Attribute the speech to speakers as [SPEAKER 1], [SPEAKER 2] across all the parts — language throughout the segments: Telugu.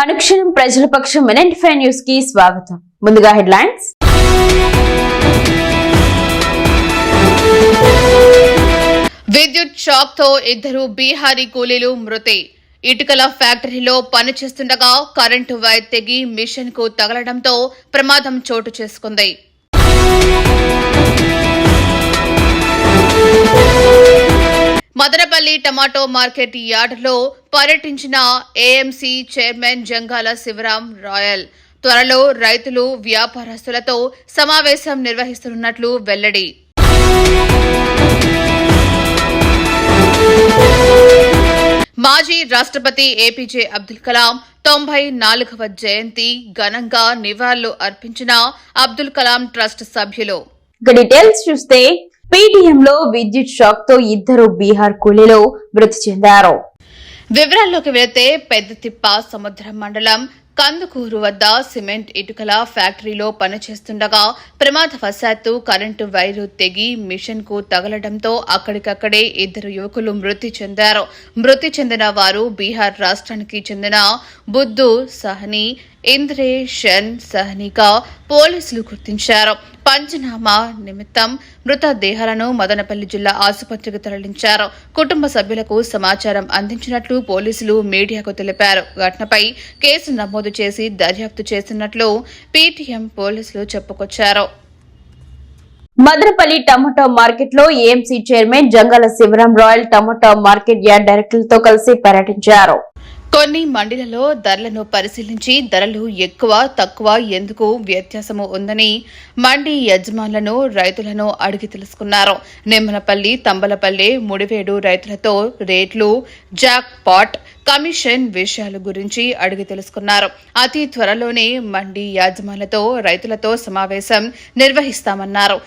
[SPEAKER 1] అనుక్షణం ప్రజల పక్షం మినెంట్ ఫైవ్ న్యూస్కి స్వాగతం. ముందుగా హెడ్లైన్స్.
[SPEAKER 2] విద్యుత్ షాక్తో ఇద్దరు బీహారీ కూలీలు మృతి. ఇటుకల ఫ్యాక్టరీలో పనిచేస్తుండగా కరెంటు వైర్ తెగి మిషన్కు తగలడంతో ప్రమాదం చోటు చేసుకుంది. మదనపల్లి టమాటో మార్కెట్ యార్డులో పర్యటించిన AMC chairman Jangala Sivaram royal. త్వరలో రైతులు వ్యాపారస్తులతో సమావేశం నిర్వహిస్తున్నట్లు వెల్లడి. మాజీ రాష్ట్రపతి ఏపీజే అబ్దుల్ కలాం తొంభై నాలుగవ జయంతి ఘనంగా నివాళులు అర్పించిన అబ్దుల్ కలాం ట్రస్ట్ సభ్యులు.
[SPEAKER 1] చూస్తే పేటిఎంలో విద్యుత్ షాక్తో ఇద్దరు బీహార్ కూలీలు మృతి చెందారు.
[SPEAKER 2] వివరాల్లోకి వెళితే పెద్దతిప్ప సముద్రం మండలం కందుకూరు వద్ద సిమెంట్ ఇటుకల ఫ్యాక్టరీలో పనిచేస్తుండగా ప్రమాదవశాత్తు కరెంటు వైరు తెగి మిషన్కు తగలడంతో అక్కడికక్కడే ఇద్దరు యువకులు మృతి చెందారు. మృతి చెందిన వారు బీహార్ రాష్ట్రానికి చెందిన బుద్ధు సహని ఇంద్రేషన్ సహనిగా పోలీసులు గుర్తించారు. పంచనామా నిమిత్తం మృతదేహాలను మదనపల్లి జిల్లా ఆసుపత్రికి తరలించారు. కుటుంబ సభ్యులకు సమాచారం అందించినట్లు పోలీసులు మీడియాకు తెలిపారు. ఘటనపై కేసు నమోదు చేసి దర్యాప్తు చేస్తున్నట్లు పీటీఎం పోలీసులు చెప్పుకొచ్చారు.
[SPEAKER 1] మదనపల్లి టమాటో మార్కెట్లో AMC chairman Jangala Sivaram Royal tomato market yard డైరెక్టర్లతో కలిసి పర్యటించారు.
[SPEAKER 2] కొన్ని మండలలో ధరలను పరిశీలించి ధరలు ఎక్కువ తక్కువ ఎందుకు వ్యత్యాసము ఉందని మండి యజమానులను రైతులను అడిగి తెలుసుకున్నారు. నిమ్మలపల్లి తంబలపల్లి ముడివేడు రైతులతో రేట్లు జాక్ పాట్ కమిషన్ విషయాల గురించి అడిగి తెలుసుకున్నారు. అతి త్వరలోనే మండి యాజమాన్లతో రైతులతో సమావేశం నిర్వహిస్తామన్నారు.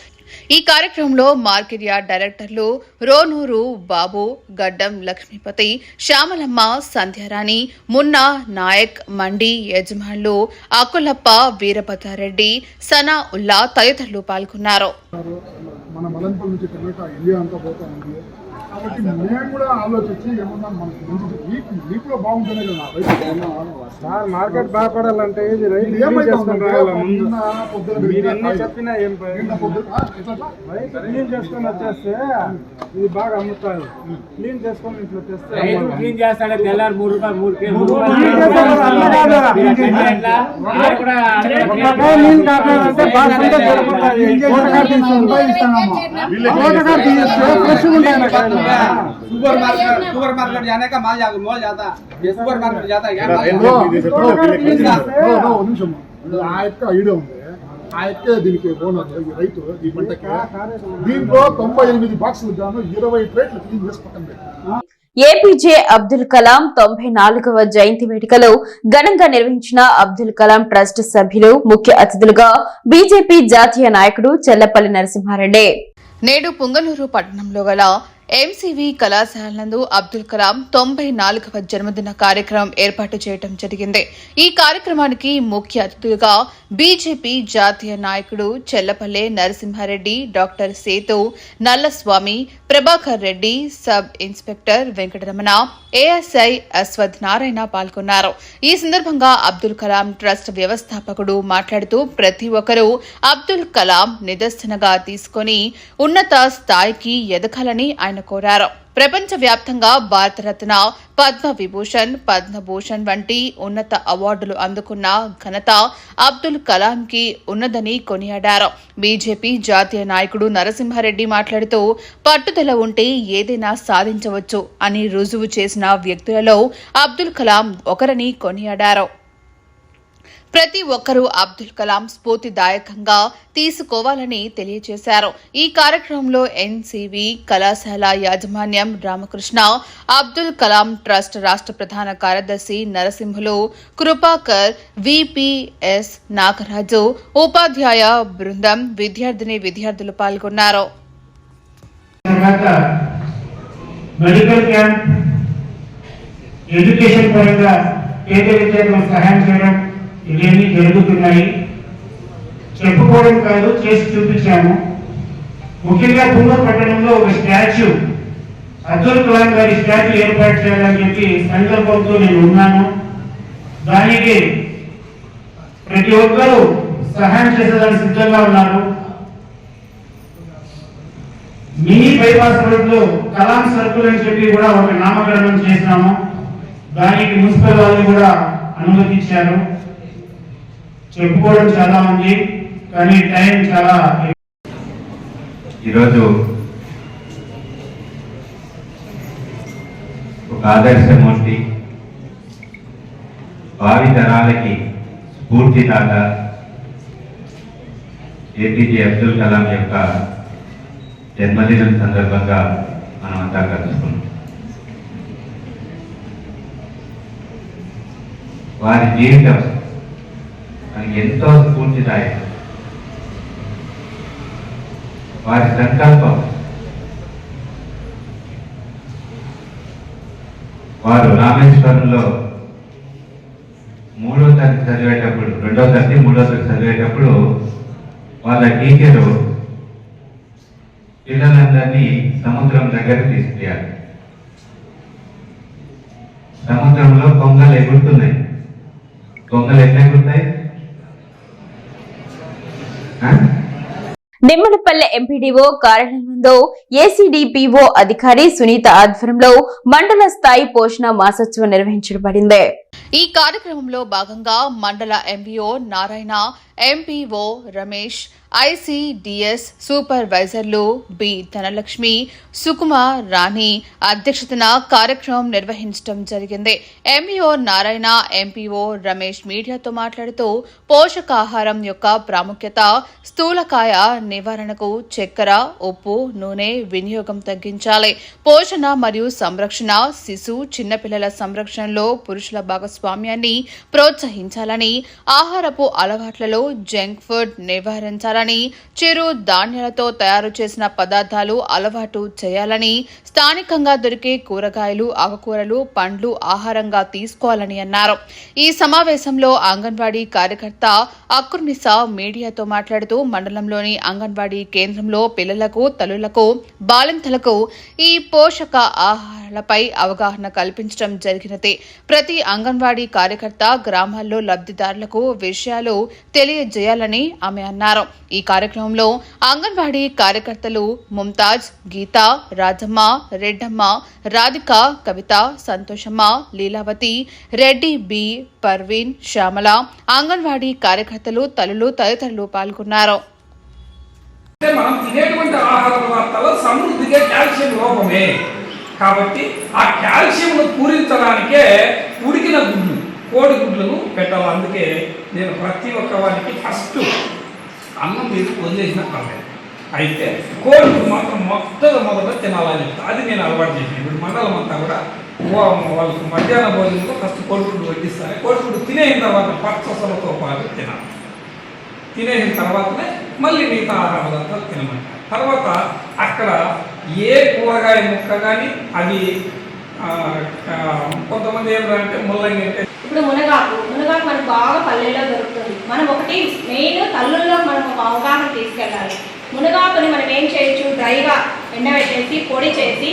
[SPEAKER 2] ఈ కార్యక్రమంలో మార్కెట్ యార్డ్ డైరెక్టర్లు రోనూరు బాబు గడ్డం లక్ష్మీపతి శ్యామలమ్మ సంధ్యారాణి మున్నా నాయక్ మండి యజమానులు అకులప్ప వీరభద్రారెడ్డి సనా ఉల్లా తదితరులు పాల్గొన్నారు.
[SPEAKER 3] మన నుంచి ఇండియా అంతా పోతా ఉంది. కాబట్టి మేము కూడా ఆలోచించి ఏమన్నా మనకి మంచి బాగుంటేనే కదా రైతు
[SPEAKER 4] సార్ మార్కెట్ బాగుపడాలంటే ఇది రైతు క్లీన్ చేసుకొని. చెప్పినా ఏం క్లీన్ వచ్చేస్తే ఇది బాగా అమ్ముతారు. క్లీన్ చేసుకొని ఇంట్లో తెస్తే.
[SPEAKER 5] క్లీన్ చేస్తాడు తెల్లారి మూడు రూపాయలు మూడు రూపాయలు
[SPEAKER 4] రూపాయలు అమ్ముతాడు.
[SPEAKER 5] మీరు అట్లా ఎట్లా? మీరు కూడా
[SPEAKER 4] ఒక్క కాయ క్లీన్ కాకపోతే బాగుంటే సరిపోతుంది. తోటకాడ తీసుకుంటా. తోటకాడ తీస్తే ఫ్రెష్గా ఉంటాయి నా కాయలు.
[SPEAKER 6] सुपर मार्केट सुपर मार्केट जाने का माल जा मॉल जाता ये सुपर मार्केट जाता है क्या माल
[SPEAKER 3] ఓ,
[SPEAKER 4] తోటకాడ తీసేస్తే
[SPEAKER 3] ఓ, ఓ, ఒక నిమిషం ఆ యొక్క ఐడియా ఉంది ఆ యొక్క దీనికి ఓనర్ ఈ రైతు ఈ పంటకి దీంట్లో తొంభై ఎనిమిది బాక్సులు గాను ఇరవై ప్లేట్లు క్లీన్ చేసి పక్కన పెట్టారు
[SPEAKER 1] ఏపీజే అబ్దుల్ కలాం తొంభై నాలుగవ జయంతి వేడుకలు ఘనంగా నిర్వహించిన అబ్దుల్ కలాం ట్రస్ట్ సభ్యులు ముఖ్య అతిథులుగా బీజేపీ జాతీయ నాయకుడు చెల్లపల్లి నరసింహారెడ్డి
[SPEAKER 2] నేడు పుంగనూరు పట్టణంలో గల ఎంసీవీ కళాశాల నందు అబ్దుల్ కలాం తొంభై నాలుగవ జన్మదిన కార్యక్రమం ఏర్పాటు చేయడం జరిగింది. ఈ కార్యక్రమానికి ముఖ్య అతిథులుగా బీజేపీ జాతీయ నాయకుడు Chellapalle Narasimhareddy doctor Sethu Nallaswamy Prabhakar Reddy sub inspector Venkataramana ASI Ashwath Narayana పాల్గొన్నారు. ఈ సందర్భంగా అబ్దుల్ కలాం ట్రస్ట్ వ్యవస్థాపకుడు మాట్లాడుతూ ప్రతి ఒక్కరూ అబ్దుల్ కలాం నిదర్శనగా తీసుకొని ఉన్నత స్థాయికి ఎదగాలని ఆయన కోరారు. ప్రపంచవ్యాప్తంగా భారతరత్న పద్మ విభూషణ్ పద్మభూషణ్ వంటి ఉన్నత అవార్డులు అందుకున్న ఘనత అబ్దుల్ కలాంకి ఉన్నదని కొనియాడారు. బీజేపీ జాతీయ నాయకుడు నరసింహారెడ్డి మాట్లాడుతూ పట్టుదల ఉంటే ఏదైనా సాధించవచ్చు అని రుజువు చేసిన వ్యక్తులలో అబ్దుల్ కలాం ఒకరని కొనియాడారు. ప్రతి ఒక్కరూ అబ్దుల్ కలాం స్ఫూర్తిదాయకంగా తీసుకోవాలని తెలియజేశారు. ఈ కార్యక్రమంలో ఎన్సీవీ కళాశాల యాజమాన్యం రామకృష్ణ అబ్దుల్ కలాం ట్రస్ట్ రాష్ట్ర ప్రధాన కార్యదర్శి నరసింహులు కృపాకర్ విపిఎస్ నాగరాజు ఉపాధ్యాయ బృందం విద్యార్థిని విద్యార్థులు పాల్గొన్నారు.
[SPEAKER 7] మెడికల్ క్యాంప్ ఎడ్యుకేషన్ పరంగా పేద విద్యార్థులకు సహాయం చేయడం ఇవన్నీ జరుగుతున్నాయి? చెప్పుకోవడం కాదు చేసి చూపించాము. ముఖ్యంగా తుంగూరు పట్టణంలో ఒక స్టాచ్యూ అబ్దుల్ కలాం గారి స్టాచ్యూ ఏర్పాటు చేయాలని చెప్పి సంకల్పంతో నేను ఉన్నాను. దానికి ప్రతి ఒక్కరూ సహాయం చేసేదానికి సిద్ధంగా ఉన్నారు. మినీ బైపాస్ రోడ్లో కలాం సర్కిల్ అని చెప్పి కూడా ఒక నామకరణం చేసినాము దానికి మున్సిపల్ వాళ్ళు కూడా అనుమతించారు చెప్పుకోవడం చాలా ఉంది కానీ టైం చాలా
[SPEAKER 8] ఈరోజు ఒక ఆదర్శమూర్తి భావి తరాలకి స్ఫూర్తిదాత ఏపీజే అబ్దుల్ కలాం యొక్క జన్మదినం సందర్భంగా మనమంతా కలుసుకున్నాం. వారి జీవితం ఎంతో స్ఫూర్తిదాయకం వారి సంకల్పం. వారు రామేశ్వరంలో మూడో తరగతి చదివేటప్పుడు రెండో తరగతి మూడో తరగతి చదివేటప్పుడు వాళ్ళ టీచరు పిల్లలందరినీ సముద్రం దగ్గరకు తీసుకెళ్ళారు సముద్రంలో కొంగలు ఎగురుతున్నాయి. కొంగలు ఎట్లా ఎగురుతాయి?
[SPEAKER 1] నిమ్మలపల్లె ఎంపీడీఓ కార్యాలయంలో ఏసీడీపీఓ అధికారి సునీత ఆధ్వర్యంలో మండల స్థాయి పోషణ మాసోత్సవం నిర్వహించబడింది.
[SPEAKER 2] ఈ కార్యక్రమంలో భాగంగా మండల MVO Narayana MPO Ramesh ICDS సూపర్వైజర్లు B Dhanalakshmi Sukumar Rani అధ్యక్షతన కార్యక్రమం నిర్వహించడం జరిగింది. ఎంఈఓ నారాయణ ఎంపీఓ రమేష్ మీడియాతో మాట్లాడుతూ పోషకాహారం యొక్క ప్రాముఖ్యత స్థూలకాయ నివారణకు చక్కెర ఉప్పు నూనె వినియోగం తగ్గించాలి. పోషణ మరియు సంరక్షణ శిశు చిన్నపిల్లల సంరక్షణలో పురుషుల భాగస్వామ్యాన్ని ప్రోత్సహించాలని ఆహారపు అలవాట్లలో జంక్ ఫుడ్ నివారించాలని చిరు ధాన్యాలతో తయారు చేసిన పదార్థాలు అలవాటు చేయాలని స్థానికంగా దొరికే కూరగాయలు ఆకుకూరలు పండ్లు ఆహారంగా తీసుకోవాలని అన్నారు. ఈ సమావేశంలో అంగన్వాడీ కార్యకర్త అక్కుర్నిసా మీడియాతో మాట్లాడుతూ మండలంలోని అంగన్వాడీ కేంద్రంలో పిల్లలకు తల్లులకు బాలింతలకు ఈ పోషక ఆహారాలపై అవగాహన కల్పించడం జరిగినది. ప్రతి అంగన్వాడీ కార్యకర్త గ్రామాల్లో లబ్ధిదారులకు విషయాలు తెలియజేయాలని ఆమె అన్నారు. ఈ కార్యక్రమంలో అంగన్వాడీ కార్యకర్తలు ముంతాజ్ గీత రాజమ్మ రెడ్డమ్మ రాధిక కవిత సంతోషమ్మ లీలావతి రెడ్డి బి పర్వీన్ శ్యామల అంగన్వాడీ కార్యకర్తలు తల్లులు తదితరులు పాల్గొన్నారు.
[SPEAKER 9] మనం తినేటువంటి ఆహార పదార్థాల్లో సమృద్ధిగా కాల్షియం లోపమే. కాబట్టి ఆ కాల్షియంను పూరించడానికే ఉడికిన గుడ్లు కోడి గుడ్లను పెట్టాలి. అందుకే నేను ప్రతి ఒక్క వారికి ఫస్ట్ అన్నం మీరు వదిలేసిన పర్లేదు. అయితే కోడిగుడ్డు మాత్రం మొత్తం మొదట తినాలని చెప్తా. అది నేను అలవాటు చేసిన ఇప్పుడు మండలం అంతా కూడా వాళ్ళకి మధ్యాహ్న భోజనంలో ఫస్ట్ కోడిగుడ్డు వడ్డిస్తారు. కోడిగుడ్డు తినేసిన తర్వాత పచ్చసలతో పాటు తినాలి. తినేసిన తర్వాతనే మళ్ళీ మిగతా ఆహార పదార్థాలు తినమంటారు. తర్వాత అక్కడ ఏ కూరగాయ ముక్క కానీ అది కొంతమంది ఏమంటే ముల్లంగి అంటే
[SPEAKER 10] ఇప్పుడు మునగాకు. మునగాకు మనకు బాగా పల్లెల్లో దొరుకుతుంది. మనం ఒకటి మెయిన్ తల్లుల్లో మనం ఒక అవగాహన తీసుకెళ్ళాలి. మునగాకుని మనం ఏం చేయొచ్చు? డ్రైగా ఎండబెట్టేసి పొడి చేసి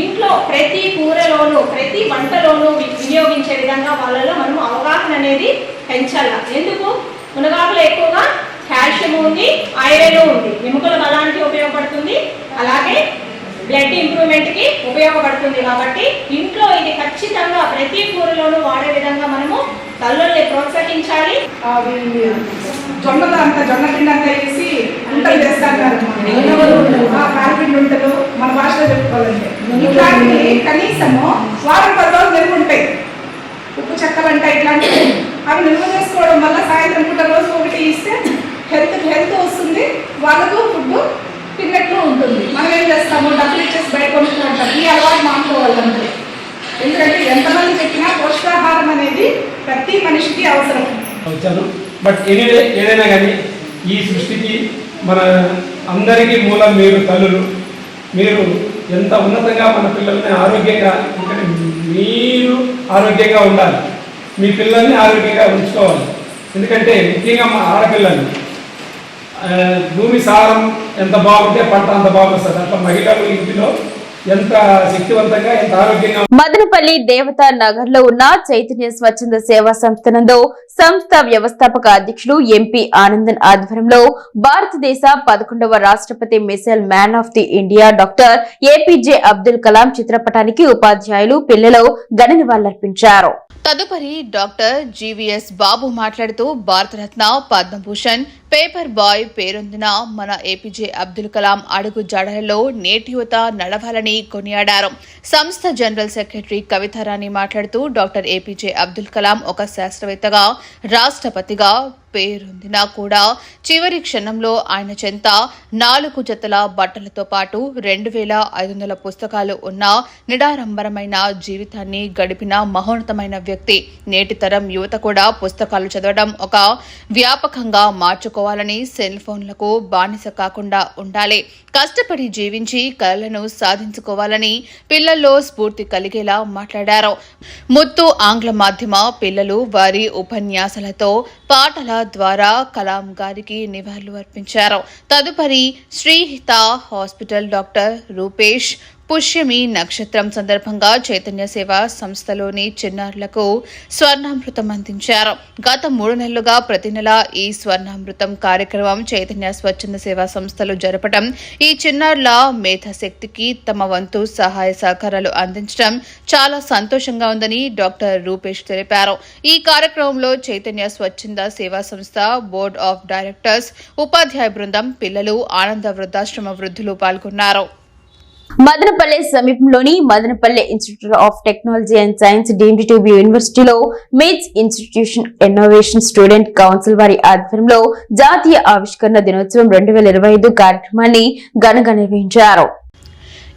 [SPEAKER 10] ఇంట్లో ప్రతి కూరలోనూ ప్రతి వంటలోనూ వినియోగించే విధంగా వాళ్ళలో మనం అవగాహన అనేది పెంచాలి. ఎందుకు? మునగాకులో ఎక్కువగా కాల్షియం ఉంది ఐరన్ ఉంది. ఎముకలకు అలాంటి ఉపయోగపడుతుంది. అలాగే బ్లడ్ ఇంప్రూవ్మెంట్కి ఉపయోగపడుతుంది కాబట్టి ఇంట్లో ఇది ఖచ్చితంగా ప్రతి కూరలోనూ వాడే విధంగా మనము తల్లుల్ని ప్రోత్సహించాలి.
[SPEAKER 11] అవి జొన్నలు అంత జొన్న పిండి అంతా వేసి ఉంటలు చేస్తారు ఆ కారపిండి ఉంటలు మన భాషలో చెప్పుకోవాలంటే. ఇట్లాంటివి కనీసము వారం పది రోజులు నిల్వ ఉంటాయి. ఉప్పు చెక్కలు అంటే ఇట్లాంటివి. అవి నిల్వ చేసుకోవడం వల్ల సాయంత్రం పూట రోజు ఒకటి ఇస్తే హెల్త్ హెల్త్ వస్తుంది. వాళ్ళకు ఫుడ్ తిన్నట్లు ఉంటుంది. మనం ఏం చేస్తాము? డబ్బులు ఇచ్చేసి బయట కొనుక్కుంటాం ఈ అలవాటు మానుకోవాలంటే ఎందుకంటే ఎంతమంది చెప్పినా పోషకాహారం అనేది ప్రతి మనిషికి అవసరం.
[SPEAKER 9] వచ్చాను బట్ ఎనీవే ఏదైనా కానీ ఈ సృష్టికి మన అందరికీ మూలం మీరు తల్లులు. మీరు ఎంత ఉన్నతంగా మన పిల్లల్ని ఆరోగ్యంగా ఎందుకంటే మీరు ఆరోగ్యంగా ఉండాలి. మీ పిల్లల్ని ఆరోగ్యంగా ఉంచుకోవాలి. ఎందుకంటే ముఖ్యంగా మా ఆడపిల్లల్ని భూమి సారం ఎంత బాగుంటే పంట అంత బాగుంటుంది అట్లా మహిళలు ఇంటిలో ఎంత శక్తివంతంగా ఎంత ఆరోగ్యంగా
[SPEAKER 1] మదనపల్లి దేవతా నగర్లో ఉన్న చైతన్య స్వచ్ఛంద సేవా సంస్థ నందు సంస్థ వ్యవస్థాపక అధ్యక్షులు ఎంపీ ఆనందన్ ఆధ్వర్యంలో భారతదేశ పదకొండవ రాష్ట్రపతి missile man of the India doctor APJ Abdul Kalam చిత్రపటానికి ఉపాధ్యాయులు పిల్లలు ఘన నివాళులర్పించారు.
[SPEAKER 2] తదుపరి డాక్టర్ జీవీఎస్ బాబు మాట్లాడుతూ భారతరత్న పద్మభూషణ్ పేపర్ బాయ్ పేరొందిన మన ఏపీజే అబ్దుల్ కలాం అడుగు జడలలో నేటి యువత నడవాలని కొనియాడారు. సంస్థ జనరల్ సెక్రటరీ కవితారాణి మాట్లాడుతూ డాక్టర్ ఏపీజే అబ్దుల్ కలాం ఒక శాస్త్రవేత్తగా రాష్ట్రపతిగా పేరొందినా కూడా చివరి క్షణంలో ఆయన చెంత నాలుగు జతల బట్టలతో పాటు రెండు వేల ఐదు వందల పుస్తకాలు ఉన్న నిడారంబరమైన జీవితాన్ని గడిపిన మహోన్నతమైన వ్యక్తి. నేటి తరం యువత కూడా పుస్తకాలు చదవడం ఒక వ్యాపకంగా చేసుకోవాలని సెల్ ఫోన్లకు బానిస కాకుండా ఉండాలి. కష్టపడి జీవించి కళలను సాధించుకోవాలని పిల్లల్లో స్ఫూర్తి కలిగేలా మాట్లాడారు. ముత్తు ఆంగ్ల మాధ్యమ పిల్లలు వారి ఉపన్యాసాలతో పాటల ద్వారా కలాం గారికి నివాళులు అర్పించారు తదుపరి శ్రీహిత హాస్పిటల్ డాక్టర్ రూపేష్ పుష్యమి నక్షత్రం సందర్భంగా చైతన్య సేవ సంస్థలోని చిన్నారులకు స్వర్ణామృతం అందించారు. గత మూడు నెలలుగా ప్రతి నెల ఈ స్వర్ణామృతం కార్యక్రమం చైతన్య స్వచ్ఛంద సేవా సంస్థలు జరపడం ఈ చిన్నారుల మేధాశక్తికి తమ వంతు సహాయ సహకారాలు అందించడం చాలా సంతోషంగా ఉందని డాక్టర్ రూపేష్ తెలిపారు. ఈ కార్యక్రమంలో చైతన్య స్వచ్ఛంద సేవా సంస్థ బోర్డ్ ఆఫ్ డైరెక్టర్స్ ఉపాధ్యాయ బృందం పిల్లలు ఆనంద వృద్ధాశ్రమ వృద్ధులు పాల్గొన్నారు.
[SPEAKER 1] మదనపల్లె సమీపంలోని Madanapalle institute of technology and science deemed to be యూనివర్సిటీలో MITS institution innovation student council వారి ఆధ్వర్యంలో జాతీయ ఆవిష్కరణ దినోత్సవం రెండు వేల ఇరవై ఐదు కార్యక్రమాన్ని ఘనంగా నిర్వహించారు.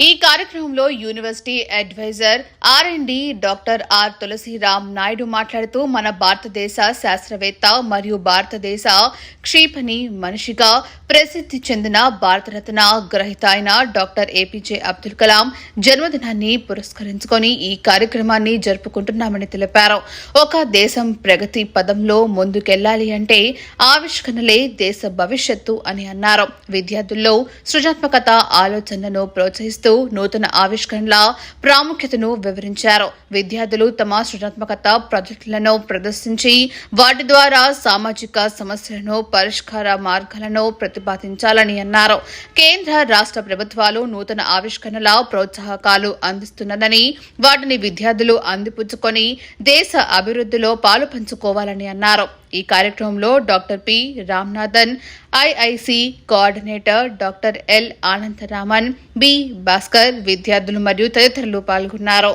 [SPEAKER 2] ఈ కార్యక్రమంలో university advisor R and D doctor R Tulasiram Naidu మాట్లాడుతూ మన భారతదేశ శాస్త్రవేత్త మరియు భారతదేశ క్షిపణి మనిషిగా ప్రసిద్ధి చెందిన భారతరత్న గ్రహీత అయిన డాక్టర్ ఏపీజే అబ్దుల్ కలాం జన్మదినాన్ని పురస్కరించుకొని ఈ కార్యక్రమాన్ని జరుపుకుంటున్నామని తెలిపారు. ఒక దేశం ప్రగతి పదంలో ముందుకెళ్ళాలి అంటే ఆవిష్కరణలే దేశ భవిష్యత్తు అని అన్నారు. విద్యార్థుల్లో సృజనాత్మకత ఆలోచనను ప్రోత్సహిస్తూ నూతన ఆవిష్కరణల ప్రాముఖ్యతను వివరించారు. విద్యార్థులు తమ సృజనాత్మకత ప్రాజెక్టులను ప్రదర్శించి వాటి ద్వారా సామాజిక సమస్యలను పరిష్కార మార్గాలను ప్రతిపాదించాలని అన్నారు. కేంద్ర రాష్ట్ర ప్రభుత్వాలు నూతన ఆవిష్కరణల ప్రోత్సాహకాలు అందిస్తున్నదని వాటిని విద్యార్థులు అందిపుచ్చుకొని దేశ అభివృద్ధిలో పాలు పంచుకోవాలని అన్నారు. ఈ కార్యక్రమంలో doctor P Ramnathan IIC coordinator doctor L Anandaraman B Bhaskar విద్యార్థులు మరియు తదితరులు పాల్గొన్నారు.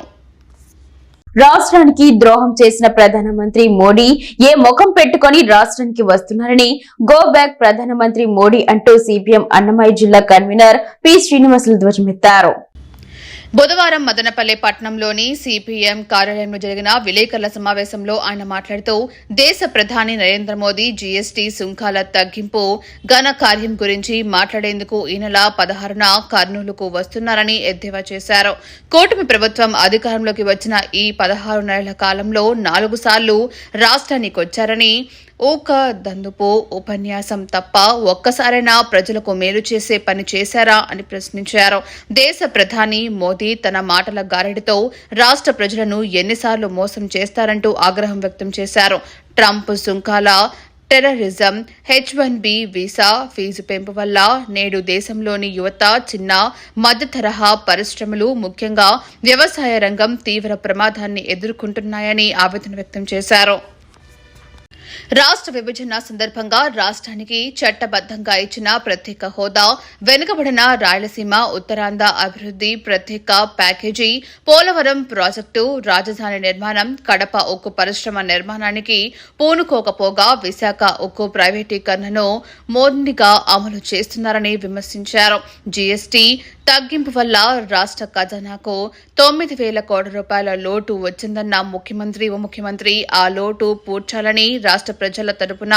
[SPEAKER 1] రాష్ట్రానికి ద్రోహం చేసిన ప్రధానమంత్రి మోడీ ఏ ముఖం పెట్టుకొని రాష్ట్రానికి వస్తున్నారని గో బ్యాక్ ప్రధానమంత్రి మోడీ అంటూ సిపిఎం అన్నమయ్య జిల్లా కన్వీనర్ పి శ్రీనివాసులు ధ్వజమెత్తారు.
[SPEAKER 2] బుధవారం మదనపల్లె పట్టణంలోని సిపిఎం కార్యాలయంలో జరిగిన విలేకరుల సమావేశంలో ఆయన మాట్లాడుతూ దేశ ప్రధాని నరేంద్ర మోదీ జీఎస్టీ సుంకాల తగ్గింపు ఘన కార్యం గురించి మాట్లాడేందుకు ఈ నెల పదహారున కర్నూలుకు వస్తున్నారని ఎద్దేవా చేశారు. కూటమి ప్రభుత్వం అధికారంలోకి వచ్చిన ఈ పదహారు నెలల కాలంలో నాలుగు సార్లు రాష్ట్రానికి వచ్చారని ఒక దందుపు ఉపన్యాసం తప్ప ఒక్కసారైనా ప్రజలకు మేలు చేసే పని చేశారా అని ప్రశ్నించారు. దేశ ప్రధాని మోదీ తన మాటల గారడితో రాష్ట్ర ప్రజలను ఎన్నిసార్లు మోసం చేస్తారంటూ ఆగ్రహం వ్యక్తం చేశారు. ట్రంప్ సుంకాల terrorism H one B visa fee పెంపు వల్ల నేడు దేశంలోని యువత చిన్న మధ్య తరహా పరిశ్రమలు ముఖ్యంగా వ్యవసాయ రంగం తీవ్ర ప్రమాదాన్ని ఎదుర్కొంటున్నాయని ఆవేదన వ్యక్తం చేశారు. రాష్ట్ర విభజన సందర్భంగా రాష్ట్రానికి చట్టబద్దంగా ఇచ్చిన ప్రత్యేక హోదా వెనుకబడిన రాయలసీమ ఉత్తరాంధ్ర అభివృద్ది ప్రత్యేక ప్యాకేజీ పోలవరం ప్రాజెక్టు రాజధాని నిర్మాణం కడప ఉక్కు పరిశ్రమ నిర్మాణానికి పూనుకోకపోగా విశాఖ ఉక్కు ప్రైవేటీకరణను మోదీగా అమలు చేస్తున్నారని విమర్శించారు. జీఎస్టీ తగ్గింపు వల్ల రాష్ట్ర ఖజానాకు తొమ్మిది వేల కోట్ల రూపాయల లోటు వచ్చిందన్న ముఖ్యమంత్రి ఉప ముఖ్యమంత్రి ఆ లోటు పూడ్చాలని రాష్ట్ర ప్రజల తరపున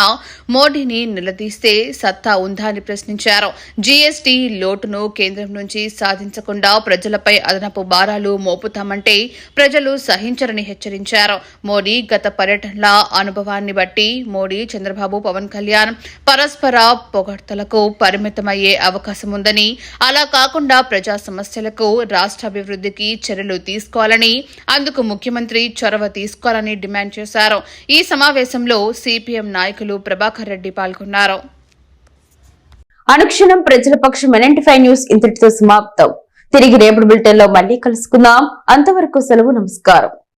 [SPEAKER 2] మోడీని నిలదీస్తే సత్తా ఉందా అని ప్రశ్నించారు. జీఎస్టీ లోటును కేంద్రం నుంచి సాధించకుండా ప్రజలపై అదనపు భారాలు మోపుతామంటే ప్రజలు సహించరని హెచ్చరించారు. మోడీ గత పర్యటనల అనుభవాన్ని బట్టి మోడీ చంద్రబాబు పవన్ కళ్యాణ్ పరస్పర పొగడ్తలకు పరిమితమయ్యే అవకాశం ఉందని అలా కాకుండా ప్రజా సమస్యలకు రాష్ట్ర అభివృద్ధికి చర్యలు తీసుకోవాలని అందుకు ముఖ్యమంత్రి చొరవ తీసుకోవాలని డిమాండ్ చేశారు. ఈ సమావేశంలో సిపిఎం నాయకులు ప్రభాకర్ రెడ్డి పాల్గొన్నారు.
[SPEAKER 1] అనుక్షణం ప్రజల పక్షం ఎలాంటి ఫైవ్ న్యూస్ ఇంతటితో సమాప్తం. తిరిగి రేపటి బులెటిన్లో మళ్ళీ కలుసుకుందాం. అంతవరకు సెలవు నమస్కారం.